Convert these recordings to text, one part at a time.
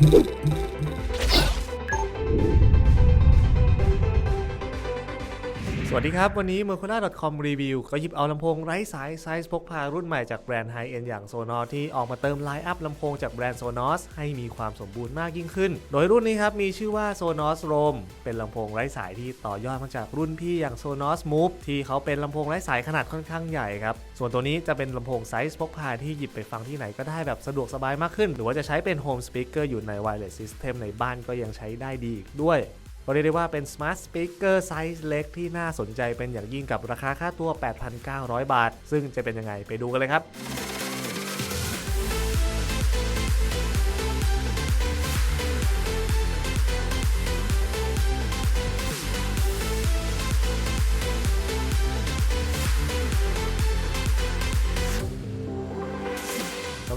Thank you. สวัสดีครับ วันนี้ m e r c u r a c o m Review ก็หยิบเอาลำโพงไร้สายไซส์พกพารุ่นใหม่จากแบรนด์ไฮเอ็นอย่าง Sonos ที่ออกมาเติมไลน์อัพลำโพงจากแบรนด์ Sonos ให้มีความสมบูรณ์มากยิ่งขึ้น โดยรุ่นนี้ครับ มีชื่อว่า Sonos Roam เป็นลำโพงไร้สายที่ต่อยอดมาจากรุ่นพี่อย่าง Sonos Move ที่เขาเป็นลำโพงไร้สายขนาดค่อนข้างใหญ่ครับ ส่วนตัวนี้จะเป็นลำโพงไซส์พกพาที่หยิบไปฟังที่ไหนก็ได้แบบสะดวกสบายมากขึ้น หรือว่าจะใช้เป็น Home Speaker อยู่ใน Wireless System ในบ้านก็ยังใช้ได้ดีอีกด้วย ก็เรียกได้ว่าเป็น Smart Speaker ไซส์เล็กที่น่าสนใจเป็นอย่างยิ่งกับราคาค่าตัว 8,900 บาท ซึ่งจะเป็นยังไงไปดูกันเลยครับ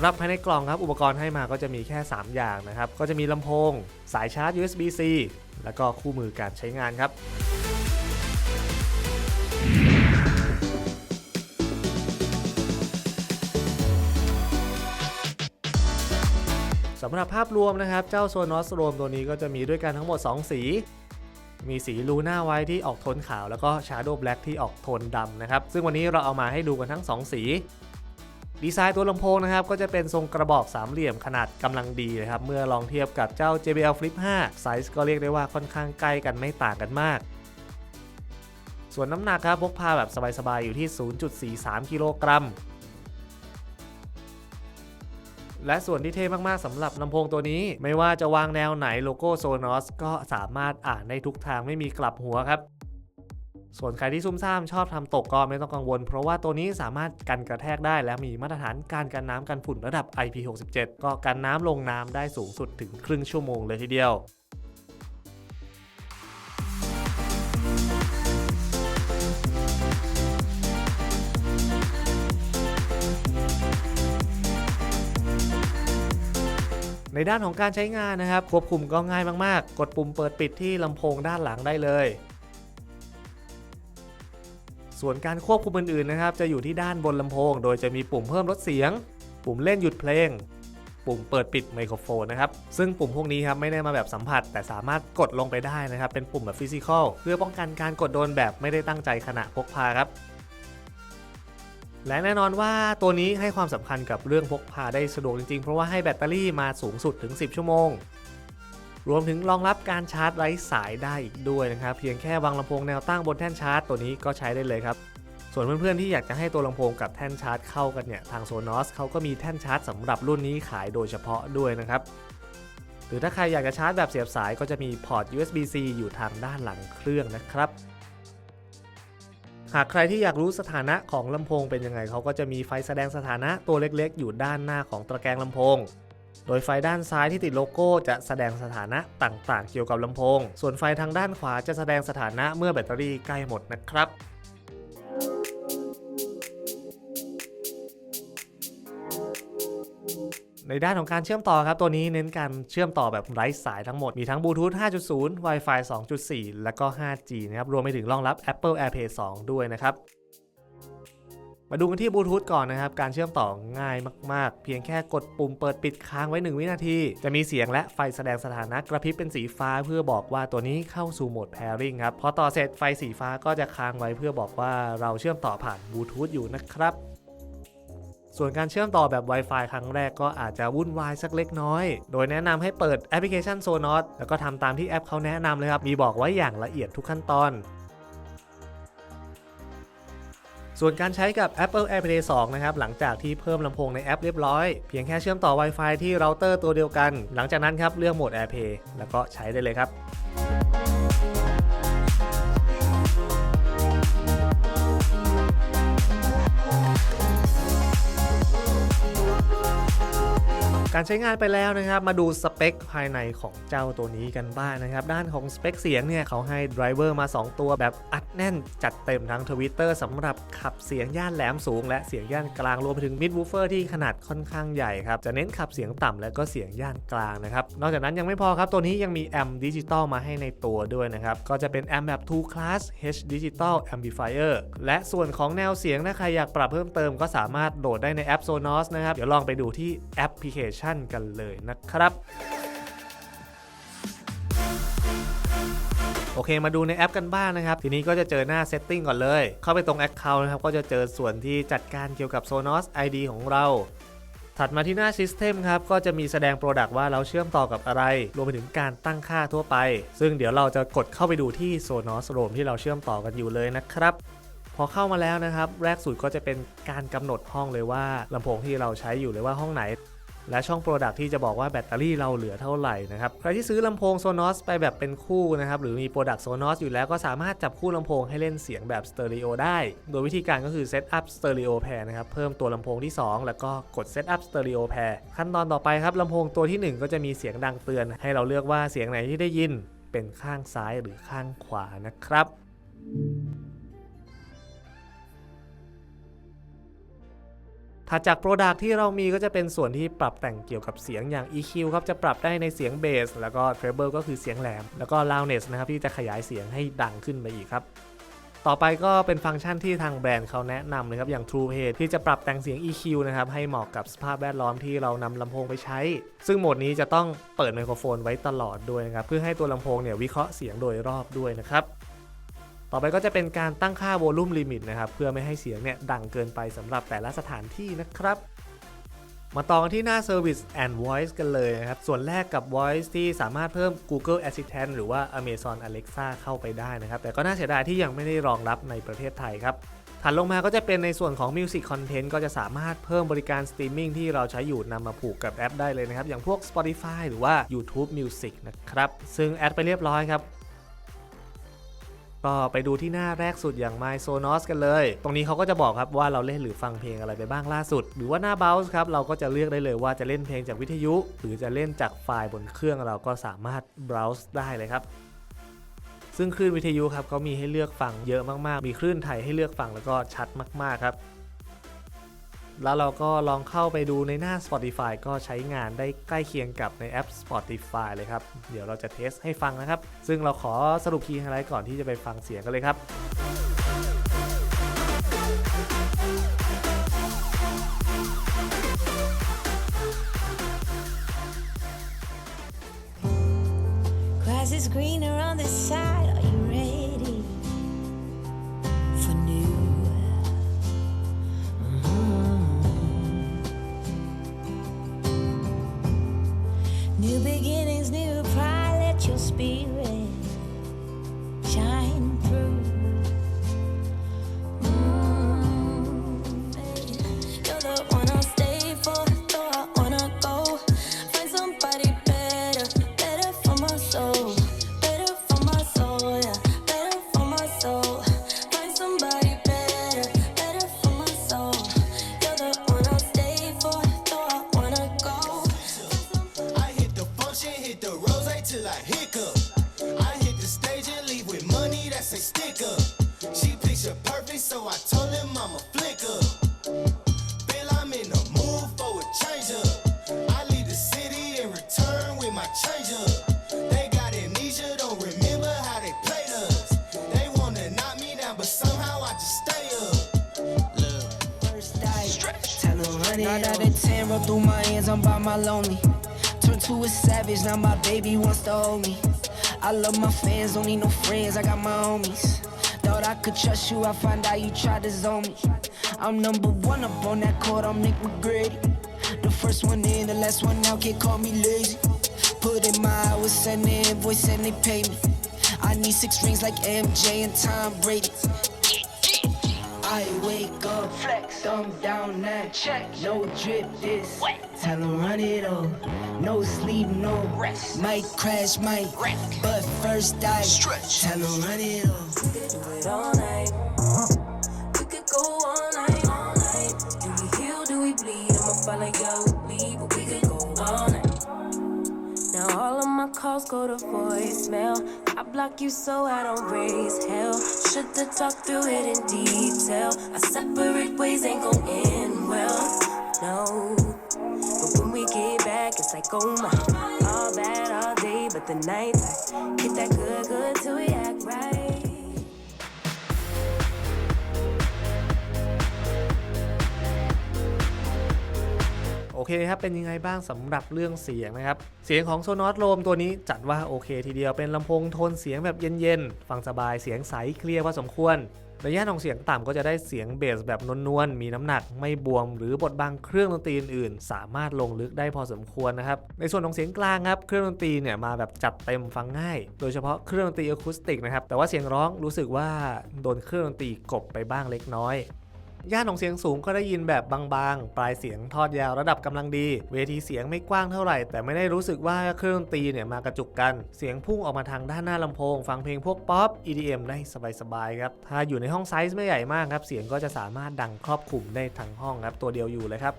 ำหรับภายในกล่องครับ อุปกรณ์ให้มาก็จะมีแค่ 3 อย่างนะครับ ก็จะมีลำโพง สายชาร์จ USB-C แล้วก็คู่มือการใช้งานครับสำหรับภาพรวมนะครับ เจ้า Sonos Roam ตัวนี้ก็จะมีด้วยกันทั้งหมด 2 สี มีสีลูน่าไว้ที่ออกโทนขาว แล้วก็ Shadow Black ที่ออกโทนดำนะครับ ซึ่งวันนี้เราเอามาให้ดูกันทั้ง 2 สี ดีไซน์ตัวลำโพงนะครับก็จะเป็นทรงกระบอกสามเหลี่ยมขนาดกำลังดีนะครับเมื่อลองเทียบกับเจ้า JBL Flip 5 ไซส์ก็เรียกได้ว่าค่อนข้างใกล้กันไม่ต่างกันมาก ส่วนน้ำหนักครับพกพาแบบสบายๆ อยู่ที่ 0.43 กิโลกรัมและส่วนที่เท่มากๆสำหรับลำโพงตัวนี้ ไม่ว่าจะวางแนวไหนโลโก้ Sonos ก็สามารถอ่านได้ทุกทางไม่มีกลับหัวครับ ส่วนใครที่ซุ่มซ่ามชอบทำตกก็ไม่ต้องกังวล เพราะว่าตัวนี้สามารถกันกระแทกได้และมีมาตรฐานการกันน้ำกันฝุ่นระดับ IP67 ก็กันน้ำลงน้ำได้สูงสุดถึงครึ่งชั่วโมงเลยทีเดียวในด้านของการใช้งานนะครับ ควบคุมก็ง่ายมาก ๆ กดปุ่มเปิดปิดที่ลำโพงด้านหลังได้เลย ส่วนการควบคุมอื่นๆนะครับ จะอยู่ที่ด้านบนลำโพง โดยจะมีปุ่มเพิ่มลดเสียง ปุ่มเล่นหยุดเพลง ปุ่มเปิดปิดไมโครโฟนนะครับ ซึ่งปุ่มพวกนี้ครับไม่ได้มาแบบสัมผัส แต่สามารถกดลงไปได้นะครับ เป็นปุ่มแบบฟิสิกอลเพื่อป้องกันการกดโดนแบบไม่ได้ตั้งใจขณะพกพาครับและแน่นอนว่าตัวนี้ให้ความสำคัญกับเรื่องพกพาได้สะดวกจริงๆ เพราะว่าให้แบตเตอรี่มาสูงสุดถึง 10 ชั่วโมง รวมถึงรองรับการชาร์จไร้สายได้อีกด้วยนะครับ เพียงแค่วางลำโพงแนวตั้งบนแท่นชาร์จตัวนี้ก็ใช้ได้เลยครับ ส่วนเพื่อนๆที่อยากจะให้ตัวลำโพงกับแท่นชาร์จเข้ากันเนี่ยทาง Sonos เขาก็มีแท่นชาร์จสำหรับรุ่นนี้ขายโดยเฉพาะด้วยนะครับหรือถ้าใครอยากจะชาร์จแบบเสียบสายก็จะมีพอร์ต USB-C อยู่ทางด้านหลังเครื่องนะครับหากใครที่อยากรู้สถานะของลำโพงเป็นยังไงเขาก็จะมีไฟแสดงสถานะตัวเล็กๆ อยู่ด้านหน้าของตะแกรงลำโพง โดยไฟด้านซ้ายที่ติดโลโก้จะแสดงสถานะต่างๆ เกี่ยวกับลำโพง ส่วนไฟทางด้านขวาจะแสดงสถานะเมื่อแบตเตอรี่ใกล้หมดนะครับในด้านของการเชื่อมต่อครับ ตัวนี้เน้นการเชื่อมต่อแบบไร้สายทั้งหมด มีทั้งบลูทูธ 5.0 Wi-Fi 2.4 และก็ 5G นะครับ รวมไปถึงรองรับ Apple AirPlay 2 ด้วยนะครับ มาดูกันที่บลูทูธก่อนนะครับ การเชื่อมต่อง่ายมาก ๆ เพียงแค่กดปุ่มเปิดปิดค้างไว้ 1 วินาที จะมีเสียงและไฟแสดงสถานะกระพริบเป็นสีฟ้าเพื่อบอกว่าตัวนี้เข้าสู่โหมด pairing ครับ พอต่อเสร็จไฟสีฟ้าก็จะค้างไว้เพื่อบอกว่าเราเชื่อมต่อผ่านบลูทูธอยู่นะครับส่วนการเชื่อมต่อแบบ Wi-Fi ครั้งแรกก็อาจจะวุ่นวายสักเล็กน้อย โดยแนะนำให้เปิดแอปพลิเคชัน Sonos แล้วก็ทำตามที่แอปเขาแนะนำเลยครับ มีบอกไว้อย่างละเอียดทุกขั้นตอน ส่วนการใช้กับ Apple AirPlay 2 นะครับ หลังจากที่เพิ่มลำโพงในแอปเรียบร้อย เพียงแค่เชื่อมต่อ Wi-Fi ที่เราเตอร์ตัวเดียวกัน หลังจากนั้นครับเลือกโหมด AirPlay แล้วก็ใช้ได้เลยครับ การใช้งานไปแล้วนะครับ มาดูสเปคภายในของเจ้าตัวนี้กันบ้างนะครับ ด้านของสเปคเสียงเนี่ยเขาให้ไดรเวอร์มา 2 ตัวแบบอัดแน่นจัดเต็มทั้งทวิตเตอร์สำหรับขับเสียงย่านแหลมสูง และเสียงย่านกลางรวมไปถึงมิดวูเฟอร์ที่ขนาดค่อนข้างใหญ่ครับ จะเน้นขับเสียงต่ำและก็เสียงย่านกลางนะครับ นอกจากนั้นยังไม่พอครับ ตัวนี้ยังมีแอมดิจิตอลมาให้ในตัวด้วยนะครับก็จะเป็นแอมแบบ2 class H Digital Amplifier และส่วนของแนวเสียงถ้าใครอยากปรับเพิ่มเติมก็สามารถโหลดได้ในแอป Sonos นะครับเดี๋ยวลองไปดูที่แอปพลิเคชัชันกันเลยนะครับโอเคมาดูในแอปกันบ้างนะครับ ทีนี้ก็จะเจอหน้า Setting ก่อนเลย เข้าไปตรง Account นะครับ ก็จะเจอส่วนที่จัดการเกี่ยวกับ Sonos ID ของเรา ถัดมาที่หน้า System ครับ ก็จะมีแสดง Product ว่าเราเชื่อมต่อกับอะไร รวมไปถึงการตั้งค่าทั่วไป ซึ่งเดี๋ยวเราจะกดเข้าไปดูที่ Sonos Roam ที่เราเชื่อมต่อกันอยู่เลยนะครับพอเข้ามาแล้วนะครับ แรกสุดก็จะเป็นการกำหนดห้องเลยว่าลำโพงที่เราใช้อยู่เลยว่าห้องไหน และช่อง Product ที่จะบอกว่าแบตเตอรี่เราเหลือเท่าไหร่นะครับใครที่ซื้อลำโพง Sonos ไปแบบเป็นคู่นะครับหรือมี Product Sonos อยู่แล้วก็สามารถจับคู่ลำโพงให้เล่นเสียงแบบสเตอริโอได้ โดยวิธีการก็คือ Set up Stereo Pair นะครับเพิ่มตัวลำโพงที่ 2 แล้วก็กด Set up Stereo Pair ขั้นตอนต่อไปครับลำโพงตัวทีหนึ่1 ก็จะมีเสียงดังเตือน ให้เราเลือกว่าเสียงไหนที่ได้ยินเป็นข้างซ้ายหรือข้างขวานะครับ ถัดจาก Product ที่เรามีก็จะเป็นส่วนที่ปรับแต่งเกี่ยวกับเสียงอย่าง EQ ครับจะปรับได้ในเสียงเบสแล้วก็ Treble ก็คือเสียงแหลม แล้วก็ Loudness นะครับที่จะขยายเสียงให้ดังขึ้นไปอีกครับต่อไปก็เป็นฟังก์ชันที่ทางแบรนด์เขาแนะนำนะครับ อย่าง True Page ที่จะปรับแต่งเสียง EQ นะครับ ให้เหมาะกับสภาพแวดล้อมที่เรานำลำโพงไปใช้ ซึ่งโหมดนี้จะต้องเปิดไมโครโฟนไว้ตลอดด้วยนะครับ เพื่อให้ตัวลำโพงเนี่ยวิเคราะห์เสียงโดยรอบด้วยนะครับ ต่อไปก็จะเป็นการตั้งค่า volume limit นะครับ เพื่อไม่ให้เสียงเนี่ยดังเกินไปสำหรับแต่ละสถานที่นะครับ มาต่อกันที่หน้า Service and Voice กันเลยนะครับ ส่วนแรกกับ Voice ที่สามารถเพิ่ม Google Assistant หรือว่า Amazon Alexa เข้าไปได้นะครับ แต่ก็น่าเสียดายที่ยังไม่ได้รองรับในประเทศไทยครับถัดลงมาก็จะเป็นในส่วนของ Music Content ก็จะสามารถเพิ่มบริการสตรีมมิ่งที่เราใช้อยู่นำมาผูกกับแอปได้เลยนะครับ อย่างพวก Spotify หรือว่า YouTube Music นะครับ ซึ่งแอดไปเรียบร้อยครับ ก็ไปดูที่หน้าแรกสุดอย่าง My Sonos กันเลย ตรงนี้เขาก็จะบอกครับว่าเราเล่นหรือฟังเพลงอะไรไปบ้างล่าสุด หรือว่าหน้า Browse ครับเราก็จะเลือกได้เลยว่าจะเล่นเพลงจากวิทยุ หรือจะเล่นจากไฟล์บนเครื่องเราก็สามารถ browse ได้เลยครับซึ่งคลื่นวิทยุครับเขามีให้เลือกฟังเยอะมากๆ มีคลื่นไทยให้เลือกฟังแล้วก็ชัดมากๆครับ แล้วเราก็ลองเข้าไปดูในหน้า Spotify ก็ใช้งานได้ใกล้เคียงกับในแอป Spotify เลยครับ เดี๋ยวเราจะเทสให้ฟังนะครับ ซึ่งเราขอสรุปคีย์ไฮไลท์ก่อนที่จะไปฟังเสียงกันเลยครับ Grass is greener on the side. be roll through my hands, I'm by my lonely. Turn to a savage, now my baby wants to hold me. I love my fans, don't need no friends, I got my homies. Thought I could trust you, I find out you tried to zone me. I'm number one up on that court, I'm Nick McGrady. The first one in, the last one out, can't call me lazy. Put in my hours, send the invoice and they pay me. I need six rings like MJ and Tom Brady. I wake up, flex, thumb down that check, no drip this. Tell 'em run it up, no sleep, no rest. Might crash, might wreck, but first I stretch. Tell 'em run it up. We could do it all night. We could go all night, all night. Do we heal? Do we bleed? I'ma follow like y'all bleed, but we could go all night. Now all of my calls go to voicemail. Block you so I don't raise hell. Should've talked through it in detail. Our separate ways ain't gon' end well. No. But when we get back, it's like, oh my. All bad all day, but the night I get that good, good till we act right. เคเคครับเป็นยังไงบ้างสำหรับเรื่องเสียงนะครับ เสียงของ Sonos Roam ตัวนี้จัดว่าโอเคทีเดียวเป็นลำโพงโทนเสียงแบบเย็นๆ ฟังสบายเสียงใสเคลียร์พอสมควรในย่ของเสียงต่ำก็จะได้เสียงเบสแบบนวลๆ มีน้ำหนักไม่บวม หรือบทบังเครื่องดนตรีอื่นๆ สามารถลงลึกได้พอสมควรนะครับ ในส่วนของเสียงกลางครับ เครื่องดนตรีเนี่ยมาแบบจัดเต็มฟังง่าย โดยเฉพาะเครื่องดนตรีอะคูสติกนะครับ แต่ว่าเสียงร้องรู้สึกว่าโดนเครื่องดนตรีกบไปบ้างเล็กน้อย ย่านของเสียงสูงก็ได้ยินแบบบางๆ ปลายเสียงทอดยาวระดับกำลังดี เวทีเสียงไม่กว้างเท่าไหร่ แต่ไม่ได้รู้สึกว่าเครื่องดนตรีเนี่ยมากระจุกกัน เสียงพุ่งออกมาทางด้านหน้าลำโพง ฟังเพลงพวกป๊อป EDM ได้สบายๆครับ ถ้าอยู่ในห้องไซส์ไม่ใหญ่มากครับ เสียงก็จะสามารถดังครอบคลุมได้ทั้งห้องครับ ตัวเดียวอยู่เลยครับ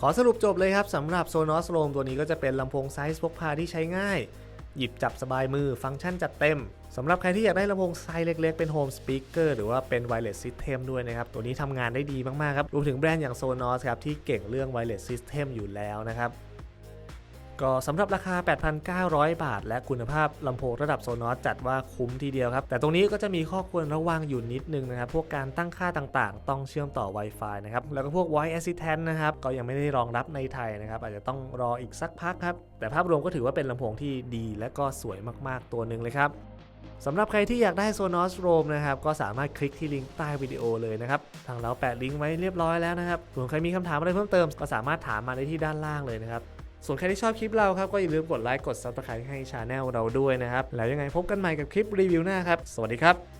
ขอสรุปจบเลยครับสำหรับ Sonos Roam ตัวนี้ก็จะเป็นลำโพงไซส์พกพาที่ใช้ง่าย หยิบจับสบายมือฟังก์ชันจัดเต็มสำหรับใครที่อยากได้ลำโพงไซส์เล็กๆ เป็นโฮมสปีกเกอร์หรือว่าเป็นไวเลสซิสเต็มด้วยนะครับ ตัวนี้ทำงานได้ดีมากๆครับ รวมถึงแบรนด์อย่าง Sonos ครับ ที่เก่งเรื่องไวเลสซิสเต็มอยู่แล้วนะครับ ก็สำหรับราคา 8,900 บาท และคุณภาพลำโพงระดับ Sonos จัดว่าคุ้มทีเดียวครับ แต่ตรงนี้ก็จะมีข้อควรระวังอยู่นิดนึงนะครับ พวกการตั้งค่าต่างๆ ต้องเชื่อมต่อ Wi-Fi นะครับ แล้วก็พวก Voice Assistant นะครับ ก็ยังไม่ได้รองรับในไทยนะครับ อาจจะต้องรออีกสักพักครับ แต่ภาพรวมก็ถือว่าเป็นลำโพงที่ดี และก็สวยมากๆ ตัวหนึ่งเลยครับสำหรับใครที่อยากได้ Sonos Roam นะครับ ก็สามารถคลิกที่ลิงก์ใต้วิดีโอเลยนะครับ ทางเราแปะลิงก์ไว้เรียบร้อยแล้วนะครับส่วนใครมีคำถามอะไรเพิ่มเติม ก็สามารถถามมาได้ที่ด้านล่างเลยนะครับ ส่วนใครที่ชอบคลิปเราครับก็อย่าลืมกดไลค์กด Subscribe ให้ชาแนลเราด้วยนะครับ แล้วยังไงพบกันใหม่กับคลิปรีวิวหน้าครับ สวัสดีครับ